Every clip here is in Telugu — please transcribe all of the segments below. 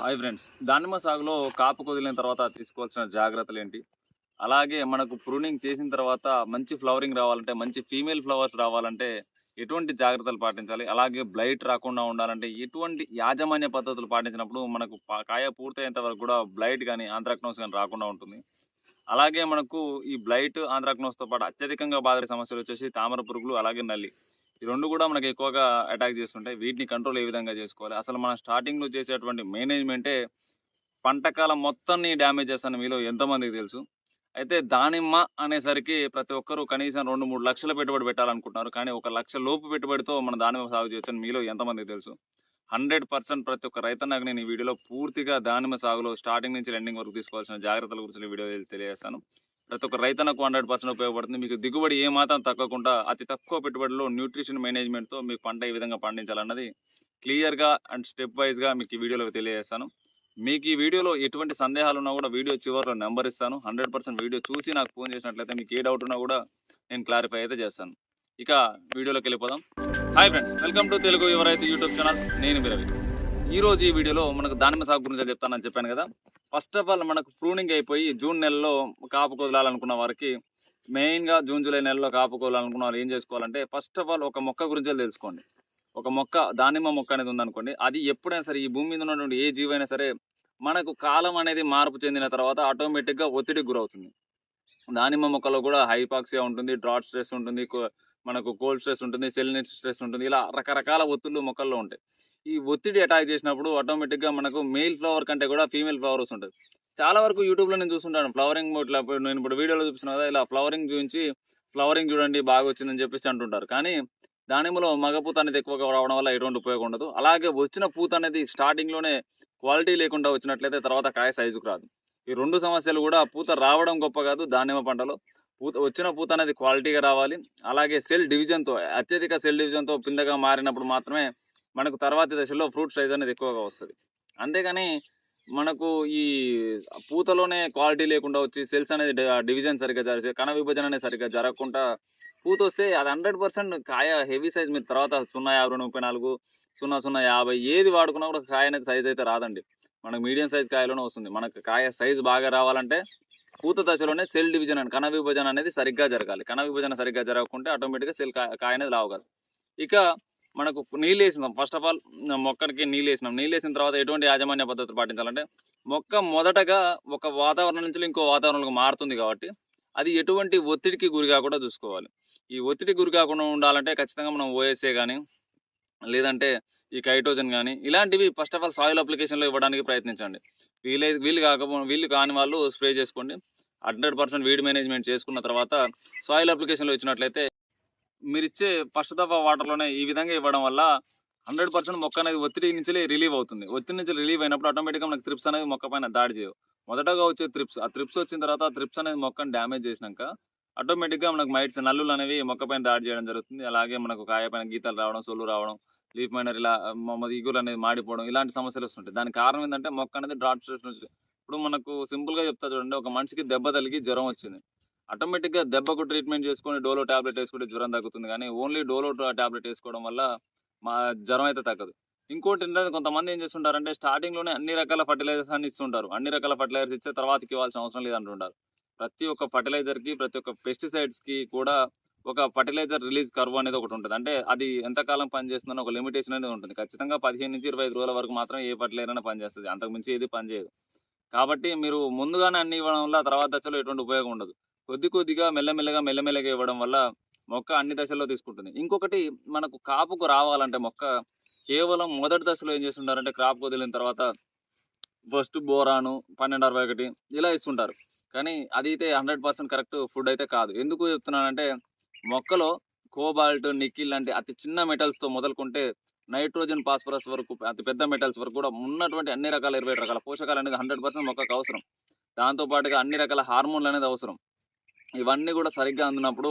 Hi friends. దానిమ్మ సాగులో కాపు కుదిలిన తర్వాత తీసుకోవాల్సిన జాగ్రత్తలు ఏంటి? అలాగే మనకు ప్రూనింగ్ చేసిన తర్వాత మంచి ఫ్లవరింగ్ రావాలంటే మంచి ఫీమేల్ ఫ్లవర్స్ రావాలంటే ఎటువంటి జాగ్రత్తలు పాటించాలి? అలాగే బ్లైట్ రాకుండా ఉండాలంటే ఎటువంటి యాజమాన్య పద్ధతులు పాటించినప్పుడు మనకు కాయ పూర్తయ్యేంత వరకు కూడా బ్లైట్ కానీ ఆంథ్రాక్నోస్ కానీ రాకుండా ఉంటుంది. అలాగే మనకు ఈ బ్లైట్ ఆంథ్రాక్నోస్తో పాటు అత్యధికంగా బాధే సమస్యలు వచ్చేసి తామర పురుగులు అలాగే నల్లి. ఈ రెండు కూడా మనకి ఎక్కువగా అటాక్ చేస్తుంటాయి. వీటిని కంట్రోల్ ఏ విధంగా చేసుకోవాలి? అసలు మనం స్టార్టింగ్లో చేసేటువంటి మేనేజ్మెంటే పంటకాలం మొత్తాన్ని డ్యామేజ్ చేస్తాను మీలో ఎంతమందికి తెలుసు. అయితే దానిమ్మ అనేసరికి ప్రతి ఒక్కరూ కనీసం రెండు మూడు లక్షల పెట్టుబడి పెట్టాలనుకుంటున్నారు. కానీ ఒక లక్ష లోపు పెట్టుబడితో మన దానిమ్మ సాగు చేయొచ్చని మీలో ఎంతమందికి తెలుసు. హండ్రెడ్ పర్సెంట్ ప్రతి ఒక్క రైతన్నకు నేను ఈ వీడియోలో పూర్తిగా దానిమ్మ సాగులో స్టార్టింగ్ నుంచి ఎండింగ్ వరకు తీసుకోవాల్సిన జాగ్రత్తల గురించి వీడియో తెలియజేస్తాను. ప్రతి ఒక్క రైతన్నకు హండ్రెడ్ పర్సెంట్ ఉపయోగపడుతుంది. మీకు దిగుబడి ఏ మాత్రం తగ్గకుండా అతి తక్కువ పెట్టుబడిలో న్యూట్రిషన్ మేనేజ్మెంట్తో మీకు పంట ఏ విధంగా పండించాలన్నది క్లియర్గా అండ్ స్టెప్ వైజ్గా మీకు ఈ వీడియోలో తెలియజేస్తాను. మీకు ఈ వీడియోలో ఎటువంటి సందేహాలు ఉన్నా కూడా వీడియో చివరిలో నెంబర్ ఇస్తాను. హండ్రెడ్ పర్సెంట్ వీడియో చూసి నాకు ఫోన్ చేసినట్లయితే మీకు ఏ డౌట్ ఉన్నా కూడా నేను క్లారిఫై అయితే చేస్తాను. ఇక వీడియోలోకి వెళ్ళిపోదాం. Hi friends welcome to Telugu ఎవరైతే యూట్యూబ్ ఛానల్. నేను విరవి ఈ ఈ వీడియోలో మనకు దానిమ్మ సాగు గురించి చెప్తానని చెప్పాను కదా. ఫస్ట్ ఆఫ్ ఆల్ మనకు ప్రూనింగ్ అయిపోయి జూన్ నెలలో కాపు కుదలాలనుకున్న వారికి మెయిన్గా జూన్ జూలై నెలలో కాపు కుదలాలనుకున్న వాళ్ళు ఏం చేసుకోవాలంటే ఫస్ట్ ఆఫ్ ఆల్ ఒక మొక్క గురించి తెలుసుకోండి. ఒక మొక్క దానిమ్మ మొక్క అనేది ఉందనుకోండి అది ఎప్పుడైనా సరే ఈ భూమి మీద ఉన్నటువంటి ఏ జీవైనా సరే మనకు కాలం అనేది మార్పు చెందిన తర్వాత ఆటోమేటిక్గా ఒత్తిడికి గురవుతుంది. దానిమ్మ మొక్కలో కూడా హైపాక్సియా ఉంటుంది డ్రాట్ స్ట్రెస్ ఉంటుంది కో- మనకు కోల్డ్ స్ట్రెస్ ఉంటుంది సెలినిట్ స్ట్రెస్ ఉంటుంది ఇలా రకరకాల ఒత్తిళ్ళు మొక్కల్లో ఉంటాయి. ఈ ఒత్తిడి అటాక్ చేసినప్పుడు ఆటోమేటిక్గా మనకు మెయిల్ ఫ్లవర్ కంటే కూడా ఫీమేల్ ఫ్లవర్ వస్తుంటుంది చాలా వరకు యూట్యూబ్లో నేను చూస్తుంటాను. ఫ్లవరింగ్ ఇట్లా నేను ఇప్పుడు వీడియోలో చూపిస్తున్నా కదా ఇలా ఫ్లవరింగ్ చూపించి ఫ్లవరింగ్ చూడండి బాగా వచ్చిందని చెప్పేసి అంటుంటారు. కానీ దానిమ్మలో మగ పూత అనేది ఎక్కువగా రావడం వల్ల ఎటువంటి ఉపయోగం ఉండదు. అలాగే వచ్చిన పూత అనేది స్టార్టింగ్లోనే క్వాలిటీ లేకుండా వచ్చినట్లయితే తర్వాత కాయ సైజుకు రాదు. ఈ రెండు సమస్యలు కూడా పూత రావడం గొప్ప కాదు దానిమ్మ పంటలో. పూత వచ్చిన పూత అనేది క్వాలిటీగా రావాలి. అలాగే సెల్ డివిజన్తో అత్యధిక సెల్ డివిజన్తో పిందగా మారినప్పుడు మాత్రమే మనకు తర్వాతి దశలో ఫ్రూట్ సైజ్ అనేది ఎక్కువగా వస్తుంది. అంతేగాని మనకు ఈ పూతలోనే క్వాలిటీ లేకుండా వచ్చి సెల్స్ అనేది డివిజన్ సరిగ్గా జరిగే కణ విభజన అనేది సరిగ్గా జరగకుండా పూత వస్తే అది హండ్రెడ్ పర్సెంట్ కాయ హెవీ సైజ్ మీరు తర్వాత సున్నా యాభై ముప్పై నాలుగు సున్నా సున్నా యాభై ఏది వాడుకున్నా కూడా కాయ అనేది సైజ్ అయితే రాదండి. మనకు మీడియం సైజ్ కాయలోనే వస్తుంది. మనకు కాయ సైజ్ బాగా రావాలంటే పూత దశలోనే సెల్ డివిజన్ అని కణ విభజన అనేది సరిగ్గా జరగాలి. కణ విభజన సరిగ్గా జరగకుంటే ఆటోమేటిక్గా సెల్ కాయ అనేది రావగలదు ఇక మనకు నీళ్ళు వేసినాం. ఫస్ట్ ఆఫ్ ఆల్ మొక్కకి నీళ్ళు వేసినాం. నీళ్ళు వేసిన తర్వాత ఎటువంటి యాజమాన్య పద్ధతులు పాటించాలంటే మొక్క మొదటగా ఒక వాతావరణం నుంచి ఇంకో వాతావరణంలోకి మారుతుంది కాబట్టి అది ఎటువంటి ఒత్తిడికి గురి కాకుండా చూసుకోవాలి. ఈ ఒత్తిడి గురి కాకుండా ఉండాలంటే ఖచ్చితంగా మనం ఓఎస్ఏ కానీ లేదంటే ఈ కైటోజన్ కానీ ఇలాంటివి ఫస్ట్ ఆఫ్ ఆల్ సాయిల్ అప్లికేషన్లో ఇవ్వడానికి ప్రయత్నించండి. వీలై వీలు కాకపో వీలు కాని వాళ్ళు స్ప్రే చేసుకోండి. హండ్రెడ్ పర్సెంట్ వీడ్ మేనేజ్మెంట్ చేసుకున్న తర్వాత సాయిల్ అప్లికేషన్లో ఇచ్చినట్లయితే మీరు ఇచ్చే ఫస్ట్ దఫా వాటర్లోనే ఈ విధంగా ఇవ్వడం వల్ల హండ్రెడ్ పర్సెంట్ మొక్క అనేది ఒత్తిడి నుంచి రిలీవ్ అవుతుంది. ఒత్తిడి నుంచి రిలీవ్ అయినప్పుడు ఆటోమేటిక్గా మనకు త్రిప్స్ అనేది మొక్క పైన దాడి చేయవు. మొదటగా వచ్చే త్రిప్స్ ఆ త్రిప్స్ వచ్చిన తర్వాత ఆ త్రిప్స్ అనేది మొక్కను డ్యామేజ్ చేసినాక ఆటోమేటిక్గా మనకు మైట్స్ నల్లులు అనేవి మొక్క పైన దాడి చేయడం జరుగుతుంది. అలాగే మనకు కాయ పైన గీతలు రావడం సొల్లు రావడం లీఫ్ మైనర్ ఇలా మొ- ఈగులు అనేది మాడిపోవడం ఇలాంటి సమస్యలు వస్తుంటాయి. దానికి కారణం ఏంటంటే మొక్క అనేది డ్రాప్ చేసిన ఇప్పుడు మనకు సింపుల్గా చెప్తా చూడండి. ఒక మనిషికి దెబ్బ తలిగి జ్వరం వచ్చింది. ఆటోమేటిక్గా దెబ్బకు ట్రీట్మెంట్ చేసుకొని డోలో టాబ్లెట్ వేసుకుంటే జ్వరం తగ్గుతుంది. కానీ ఓన్లీ డోలో టాబ్లెట్ వేసుకోవడం వల్ల మా జ్వరం అయితే తగ్గదు. ఇంకోటి ఏంటంటే కొంతమంది ఏం చేస్తుంటారంటే స్టార్టింగ్లోనే అన్ని రకాల ఫర్టిలైజర్స్ అని ఇస్తుంటారు. అన్ని రకాల ఫర్టిలైజర్స్ ఇచ్చే తర్వాతకి ఇవ్వాల్సిన అవసరం లేదంటుంటారు. ప్రతి ఒక్క ఫర్టిలైజర్కి ప్రతి ఒక్క పెస్టిసైడ్స్కి కూడా ఒక ఫర్టిలైజర్ రిలీజ్ కర్వ్ అనేది ఒకటి ఉంటుంది. అంటే అది ఎంతకాలం పనిచేస్తుందని ఒక లిమిటేషన్ అనేది ఉంటుంది. ఖచ్చితంగా పదిహేను నుంచి ఇరవై ఐదు రోజుల వరకు మాత్రం ఏ ఫర్టిలైజర్ అయినా పనిచేస్తుంది అంతకు మించి ఏది పనిచేయదు కాబట్టి మీరు ముందుగానే అన్ని ఇవ్వడం వల్ల తర్వాత దశలో ఎటువంటి ఉపయోగం ఉండదు. కొద్ది కొద్దిగా మెల్లమెల్లగా మెల్లమెల్లగా ఇవ్వడం వల్ల మొక్క అన్ని దశల్లో తీసుకుంటుంది. ఇంకొకటి మనకు కాపుకు రావాలంటే మొక్క కేవలం మొదటి దశలో ఏం చేస్తుంటారంటే క్రాప్ వదిలిన తర్వాత ఫస్ట్ బోరాను పన్నెండు అరవై ఒకటి ఇలా ఇస్తుంటారు. కానీ అది అయితే హండ్రెడ్ పర్సెంట్ కరెక్ట్ ఫుడ్ అయితే కాదు. ఎందుకు చెప్తున్నానంటే మొక్కలో కోబాల్ట్ నిక్కిల్ లాంటి అతి చిన్న మెటల్స్తో మొదలుకుంటే నైట్రోజన్ ఫాస్ఫరస్ వరకు అతి పెద్ద మెటల్స్ వరకు కూడా ఉన్నటువంటి అన్ని రకాల ఇరవై రకాల పోషకాలు అనేది హండ్రెడ్ పర్సెంట్ మొక్కకు అవసరం. దాంతో పాటుగా అన్ని రకాల హార్మోన్లు అనేది అవసరం. ఇవన్నీ కూడా సరిగ్గా అందినప్పుడు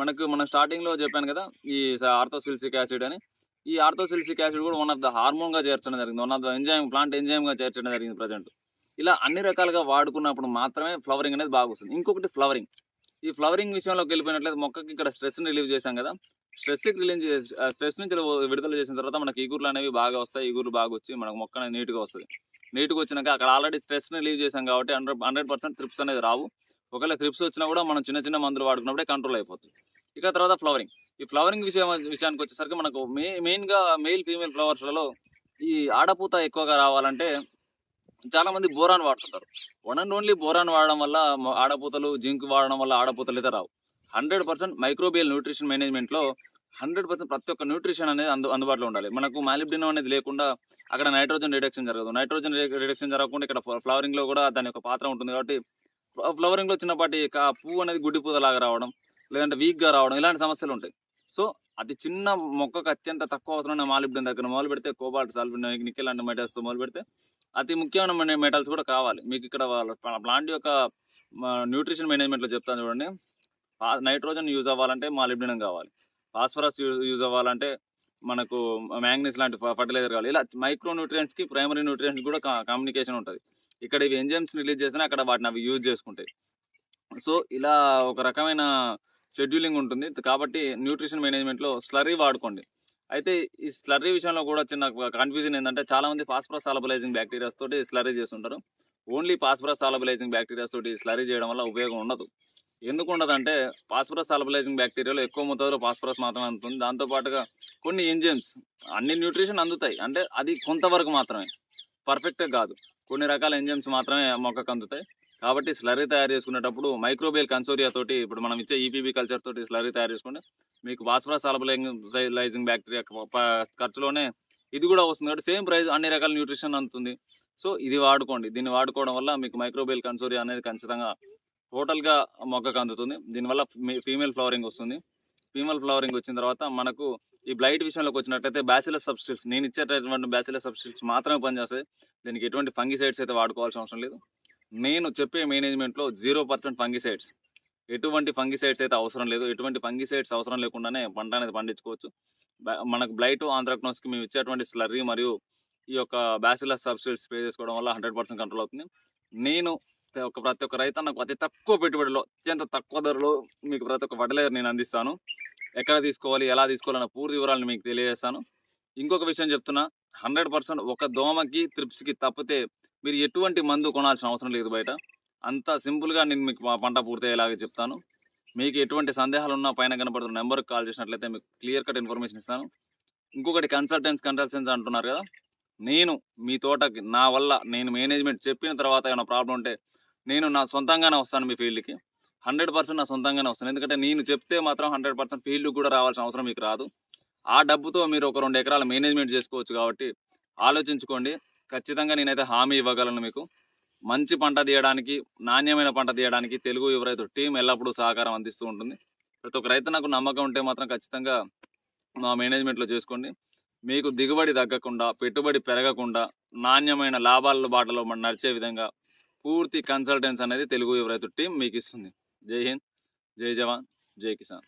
మనకు మనం స్టార్టింగ్లో చెప్పాను కదా ఈ ఆర్థోసిల్సిక్ యాసిడ్ అని. ఈ ఆర్థోసిల్సిక్ యాసిడ్ కూడా వన్ ఆఫ్ ద హార్మోన్గా చేర్చడం జరిగింది. One of the enzyme plant ఎంజైమ్గా చేర్చడం జరిగింది ప్రజెంట్ ఇలా అన్ని రకాలుగా వాడుకున్నప్పుడు మాత్రమే ఫ్లవరింగ్ అనేది బాగా వస్తుంది. ఇంకొకటి ఫ్లవరింగ్ ఈ ఫ్లవరింగ్ విషయంలోకి వెళ్ళిపోయినట్లయితే మొక్కకి ఇక్కడ స్ట్రెస్ని రిలీవ్ చేశాం కదా. స్ట్రెస్ రిలీజ్ స్ట్రెస్ నుంచి విడుదల చేసిన తర్వాత మనకి ఈగుర్లు అనేవి బాగా వస్తాయి. ఈగుర్లు బాగా వచ్చి మనకు మొక్క అనేది నీట్గా వస్తుంది. నీట్గా వచ్చినాక అక్కడ ఆల్రెడీ స్ట్రెస్ని లీవ్ చేశాం కాబట్టి హండ్రెడ్ హండ్రెడ్ పర్సెంట్ ట్రిప్స్ అనేది రావు. ఒకవేళ త్రిప్స్ వచ్చినా కూడా మనం చిన్న చిన్న మందులు వాడుకున్నప్పుడే కంట్రోల్ అయిపోతుంది. ఇక తర్వాత ఫ్లవరింగ్ ఈ ఫ్లవరింగ్ విషయం విషయానికి వచ్చేసరికి మనకు మే మెయిన్గా మెయిల్ ఫీమేల్ ఫ్లవర్స్లలో ఈ ఆడపూత ఎక్కువగా రావాలంటే చాలా మంది బోరాన్ వాడుతుంటారు. వన్ అండ్ ఓన్లీ బోరాన్ వాడడం వల్ల ఆడపూతలు జింక్ వాడడం వల్ల ఆడపూతలు అయితే రావు. హండ్రెడ్ పర్సెంట్ మైక్రోబియల్ న్యూట్రిషన్ మేనేజ్మెంట్లో హండ్రెడ్ పర్సెంట్ ప్రతి ఒక్క న్యూట్రిషన్ అనేది అందు అందుబాటులో ఉండాలి. మనకు మాలిబ్డినం అనేది లేకుండా అక్కడ నైట్రోజన్ రిడక్షన్ జరగదు. నైట్రోజన్ రిడక్షన్ జరగకుండా ఇక్కడ ఫ్లవరింగ్లో కూడా దాని యొక్క పాత్ర ఉంటుంది కాబట్టి ఫ్లవరింగ్లో చిన్నపాటి పువ్వు అనేది గుడ్డి పూతలాగా రావడం లేదంటే వీక్గా రావడం ఇలాంటి సమస్యలు ఉంటాయి. సో అతి చిన్న మొక్కకు అత్యంత తక్కువ అవసరమైన మాలిబ్డియం దగ్గర మొదలు పెడితే కోబాల్ట్ సాల్ఫిన్ నికెల్ లాంటి మెటల్స్తో మొదలు పెడితే అతి ముఖ్యమైన మెటల్స్ కూడా కావాలి. మీకు ఇక్కడ ప్లాంట్ యొక్క న్యూట్రిషన్ మేనేజ్మెంట్లో చెప్తాను చూడండి. నైట్రోజన్ యూజ్ అవ్వాలంటే మాలిబ్డినం కావాలి. ఫాస్ఫరస్ యూజ్ అవ్వాలంటే మనకు మ్యాంగ్నీస్ లాంటి ఫర్టిలైజర్ కావాలి. ఇలా మైక్రో న్యూట్రియన్స్కి ప్రైమరీ న్యూట్రియంట్స్ కూడా కమ్యూనికేషన్ ఉంటుంది. ఇక్కడ ఇవి ఎంజైమ్స్ రిలీజ్ చేసినా అక్కడ వాటిని అవి యూజ్ చేసుకుంటాయి. సో ఇలా ఒక రకమైన షెడ్యూలింగ్ ఉంటుంది. కాబట్టి న్యూట్రిషన్ మేనేజ్మెంట్లో స్లరీ వాడుకోండి. అయితే ఈ స్లరీ విషయంలో కూడా చిన్న కన్ఫ్యూజన్ ఏంటంటే చాలా మంది ఫాస్ఫరస్ సాలబలైజింగ్ బ్యాక్టీరియాస్ తోటి స్లరీ చేస్తుంటారు. ఓన్లీ ఫాస్ఫరస్ సాలబలైజింగ్ బ్యాక్టీరియాస్ తోటి స్లరీ చేయడం వల్ల ఉపయోగం ఉండదు. ఎందుకు ఉండదంటే ఫాస్ఫరస్ సాలబలైజింగ్ బ్యాక్టీరియాలో ఎక్కువ మొత్తంలో ఫాస్ఫరస్ మాత్రమే అందుతుంది. దాంతో పాటుగా కొన్ని ఎంజైమ్స్ అన్ని న్యూట్రిషన్ అందుతాయి. అంటే అది కొంతవరకు మాత్రమే. పర్ఫెక్ట్గా కాదు. కొన్ని రకాల ఎంజైమ్స్ మాత్రమే మొక్కకు అందుతాయి. కాబట్టి స్లరీ తయారు చేసుకునేటప్పుడు మైక్రోబియల్ కన్సోరియా తోటి ఇప్పుడు మనం ఇచ్చే ఈపీబీ కల్చర్ తోటి స్లరీ తయారు చేసుకుంటే మీకు ఫాస్ఫరస్ సాలబలైజింగ్ బ్యాక్టీరియా ఖర్చులోనే ఇది కూడా వస్తుంది. కాబట్టి సేమ్ ప్రైస్ అన్ని రకాల న్యూట్రిషన్ అందుతుంది. సో ఇది వాడుకోండి. దీన్ని వాడుకోవడం వల్ల మీకు మైక్రోబియల్ కన్సోరియా అనేది ఖచ్చితంగా టోటల్గా మొక్కకు అందుతుంది. దీనివల్ల ఫీమేల్ ఫ్లవరింగ్ వస్తుంది. ఫీమేల్ ఫ్లవరింగ్ వచ్చిన తర్వాత మనకు ఈ బ్లైట్ విషయంలోకి వచ్చినట్టయితే బ్యాసిలస్ సబ్స్టిట్యూట్స్ నేను ఇచ్చేటటువంటి బ్యాసిలస్ సబ్స్టిట్యూట్స్ మాత్రమే పనిచేస్తాయి. దీనికి ఎటువంటి ఫంగిసైడ్స్ అయితే వాడుకోవాల్సిన అవసరం లేదు. నేను చెప్పే మేనేజ్మెంట్లో జీరో పర్సెంట్ ఫంగిసైడ్స్. ఎటువంటి ఫంగిసైడ్స్ అయితే అవసరం లేదు. ఎటువంటి ఫంగిసైడ్స్ అవసరం లేకుండానే పంట అనేది పండించుకోవచ్చు. మనకు బ్లైట్ ఆంథ్రాక్నోస్కి మేము ఇచ్చేటువంటి స్లర్రీ మరియు ఈ యొక్క బ్యాసిలస్ సబ్సిడీస్ పే చేసుకోవడం వల్ల హండ్రెడ్ పర్సెంట్ కంట్రోల్ అవుతుంది. నేను ఒక ప్రతి ఒక్క రైతు నాకు అతి తక్కువ పెట్టుబడిలో అత్యంత తక్కువ ధరలో మీకు ప్రతి ఒక్క ఫర్టిలైజర్ నేను అందిస్తాను. ఎక్కడ తీసుకోవాలి ఎలా తీసుకోవాలన్న పూర్తి వివరాలను మీకు తెలియజేస్తాను. ఇంకొక విషయం చెప్తున్నా హండ్రెడ్ పర్సెంట్ ఒక దోమకి త్రిప్స్కి తప్పితే మీరు ఎటువంటి మందు కొనాల్సిన అవసరం లేదు బయట. అంత సింపుల్గా నేను మీకు మా పంట పూర్తయ్యేలాగా చెప్తాను. మీకు ఎటువంటి సందేహాలు ఉన్నా పైన కనపడుతున్న నెంబర్కి కాల్ చేసినట్లయితే మీకు క్లియర్ కట్ ఇన్ఫర్మేషన్ ఇస్తాను. ఇంకొకటి కన్సల్టెన్స్ కన్సల్టెన్స్ అంటున్నారు కదా నేను మీ తోటకి నా వల్ల నేను మేనేజ్మెంట్ చెప్పిన తర్వాత ఏమైనా ప్రాబ్లం ఉంటే నేను నా సొంతంగానే వస్తాను మీ ఫీల్డ్కి. హండ్రెడ్ పర్సెంట్ నా సొంతంగానే వస్తుంది. ఎందుకంటే నేను చెప్తే మాత్రం హండ్రెడ్ పర్సెంట్ ఫీల్డ్ కూడా రావాల్సిన అవసరం మీకు రాదు. ఆ డబ్బుతో మీరు ఒక రెండు ఎకరాల మేనేజ్మెంట్ చేసుకోవచ్చు కాబట్టి ఆలోచించుకోండి. ఖచ్చితంగా నేనైతే హామీ ఇవ్వగలను మీకు. మంచి పంట తీయడానికి నాణ్యమైన పంట తీయడానికి తెలుగు యువ రైతు టీం ఎల్లప్పుడూ సహకారం అందిస్తూ ఉంటుంది. ప్రతి ఒక్క రైతు నాకు నమ్మకం ఉంటే మాత్రం ఖచ్చితంగా మా మేనేజ్మెంట్లో చేసుకోండి. మీకు దిగుబడి తగ్గకుండా పెట్టుబడి పెరగకుండా నాణ్యమైన లాభాల బాటలో మనం నడిచే విధంగా పూర్తి కన్సల్టెన్స్ అనేది తెలుగు యువ రైతు టీం మీకు ఇస్తుంది. జై హింద్ జై జవాన్ జై కిసాన్